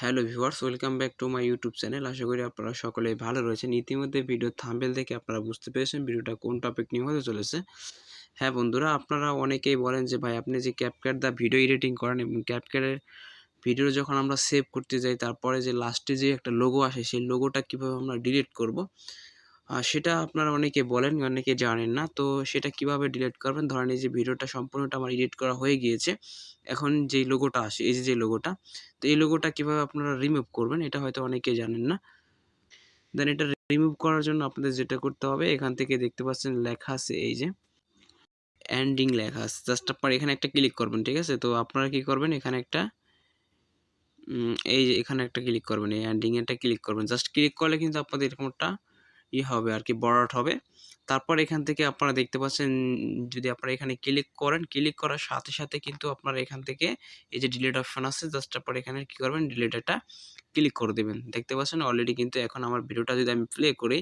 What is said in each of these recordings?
Hello viewers, welcome back to my YouTube channel. আশা করি আপনারা সকলেই ভালো রয়েছেন। ইতিমধ্যে ভিডিও থাম্বেল দেখে আপনারা বুঝতে পেরেছেন ভিডিওটা কোন টপিক নিয়ে হতে চলেছে। হ্যাঁ বন্ধুরা, আপনারা অনেকেই বলেন যে, ভাই, আপনি যে ক্যাপকাট দা ভিডিও এডিটিং করেন এবং ক্যাপকাটের ভিডিও যখন আমরা সেভ করতে যাই, তারপরে যে লাস্টে যে একটা লোগো আসে, সেই লোগোটা কীভাবে আমরা ডিলিট করব? সেটা আপনারা অনেকে বলেন, অনেকে জানেন না। তো সেটা কীভাবে ডিলিট করবেন? ধরেন এই যে ভিডিওটা সম্পূর্ণটা আমার এডিট করা হয়ে গিয়েছে। এখন যেই লোগোটা আসে, এই যে লোগোটা তো এই লোগোটা কীভাবে আপনারা রিমুভ করবেন, এটা হয়তো অনেকে জানেন না। দেন এটা রিমুভ করার জন্য আপনাদের যেটা করতে হবে, এখান থেকে দেখতে পাচ্ছেন লেখা আছে এই যে এন্ডিং লেখা আছে। জাস্ট আপনার এখানে একটা ক্লিক করবেন, ঠিক আছে? তো আপনারা কি করবেন, এখানে একটা এই যে, এখানে একটা ক্লিক করবেন, এই একটা ক্লিক করবেন। জাস্ট ক্লিক করলে কিন্তু আপনাদের এরকম একটা ই হবে আর কি বর্ডার হবে। তারপর এখান থেকে আপনারা দেখতে পাচ্ছেন, যদি আপনারা এখানে ক্লিক করেন ক্লিক করার সাথে সাথে কিন্তু আপনারা এখান থেকে এই যে ডিলিট অপশন আছে জাস্ট আপনারা এখানে কী করবেন ডিলেট এটা ক্লিক করে দেবেন। দেখতে পাচ্ছেন অলরেডি কিন্তু এখন আমার ভিডিওটা যদি আমি প্লে করি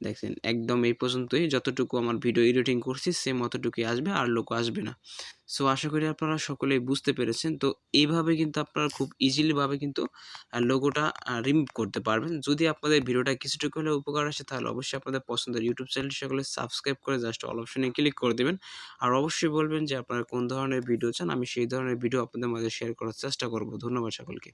দেখছেন, একদম এই পর্যন্তই। যতটুকু আমার ভিডিও এডিটিং করছি সেম অতটুকুই আসবে, আর লোক আসবে না। সো আশা করি আপনারা সকলেই বুঝতে পেরেছেন। তো, এইভাবে কিন্তু আপনারা খুব ইজিলিভাবে কিন্তু লোগোটা রিমুভ করতে পারবেন। যদি আপনাদের ভিডিওটা কিছুটুকু হলে উপকার আসে, তাহলে অবশ্যই আপনাদের পছন্দের ইউটিউব চ্যানেল সকলে সাবস্ক্রাইব করে জাস্ট অল অপশনে ক্লিক করে দেবেন। আর অবশ্যই বলবেন যে, আপনারা কোন ধরনের ভিডিও চান? আমি সেই ধরনের ভিডিও আপনাদের মাঝে শেয়ার করার চেষ্টা করব। ধন্যবাদ সকলকে।